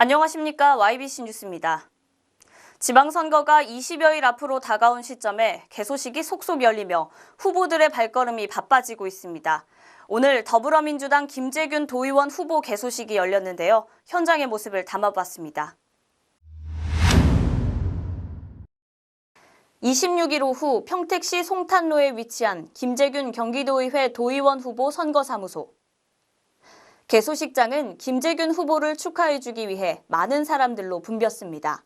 안녕하십니까. YBC 뉴스입니다. 지방선거가 20여일 앞으로 다가온 시점에 개소식이 속속 열리며 후보들의 발걸음이 바빠지고 있습니다. 오늘 더불어민주당 김재균 도의원 후보 개소식이 열렸는데요. 현장의 모습을 담아봤습니다. 26일 오후 평택시 송탄로에 위치한 김재균 경기도의회 도의원 후보 선거사무소. 개소식장은 김재균 후보를 축하해주기 위해 많은 사람들로 붐볐습니다.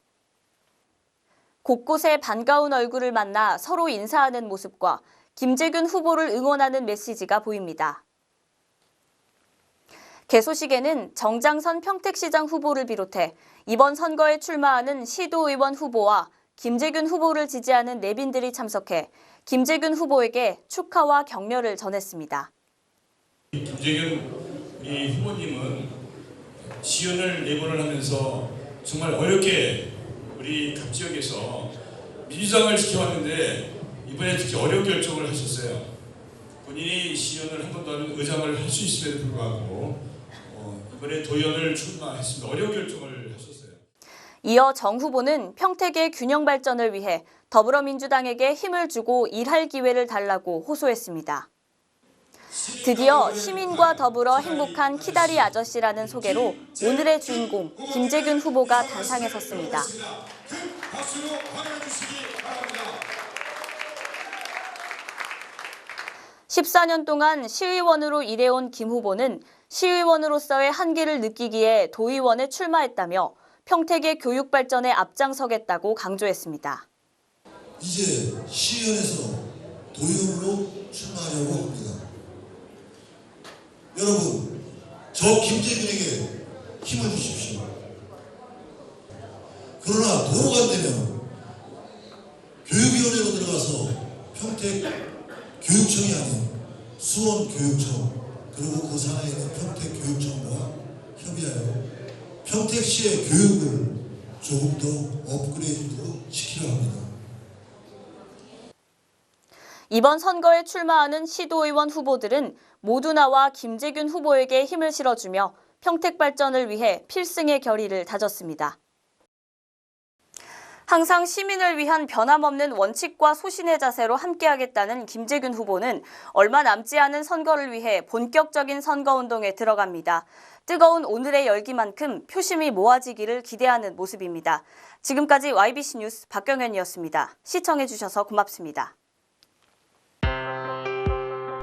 곳곳에 반가운 얼굴을 만나 서로 인사하는 모습과 김재균 후보를 응원하는 메시지가 보입니다. 개소식에는 정장선 평택시장 후보를 비롯해 이번 선거에 출마하는 시도의원 후보와 김재균 후보를 지지하는 내빈들이 참석해 김재균 후보에게 축하와 격려를 전했습니다. 김재균 우리 후보님은 시연을 내보를 하면서 정말 어렵게 우리 각 지역에서 민주당을 지켜왔는데 이번에 특히 어려운 결정을 하셨어요. 본인이 시연을 한 번도 안 의장을 할 수 있음에도 불구하고 어, 이번에 도연을 출마했습니다. 어려운 결정을 하셨어요. 이어 정 후보는 평택의 균형 발전을 위해 더불어민주당에게 힘을 주고 일할 기회를 달라고 호소했습니다. 드디어 시민과 더불어 행복한 키다리 아저씨라는 소개로 오늘의 주인공 김재균 후보가 단상에 섰습니다. 박수로 환영해 주시기 바랍니다. 14년 동안 시의원으로 일해온 김 후보는 시의원으로서의 한계를 느끼기에 도의원에 출마했다며 평택의 교육 발전에 앞장서겠다고 강조했습니다. 이제 시의원에서 도의원으로 출마하려고 합니다. 여러분, 저 김재균에게 힘을 주십시오. 그러나 도로가 안 되면 교육위원회로 들어가서 평택 교육청이 아닌 수원 교육청 그리고 그 산하에 있는 평택 교육청과 협의하여 평택시의 교육을 조금 더 업그레이드 시키려 합니다. 이번 선거에 출마하는 시도의원 후보들은 모두 나와 김재균 후보에게 힘을 실어주며 평택 발전을 위해 필승의 결의를 다졌습니다. 항상 시민을 위한 변함없는 원칙과 소신의 자세로 함께하겠다는 김재균 후보는 얼마 남지 않은 선거를 위해 본격적인 선거운동에 들어갑니다. 뜨거운 오늘의 열기만큼 표심이 모아지기를 기대하는 모습입니다. 지금까지 YBC 뉴스 박경현이었습니다. 시청해주셔서 고맙습니다.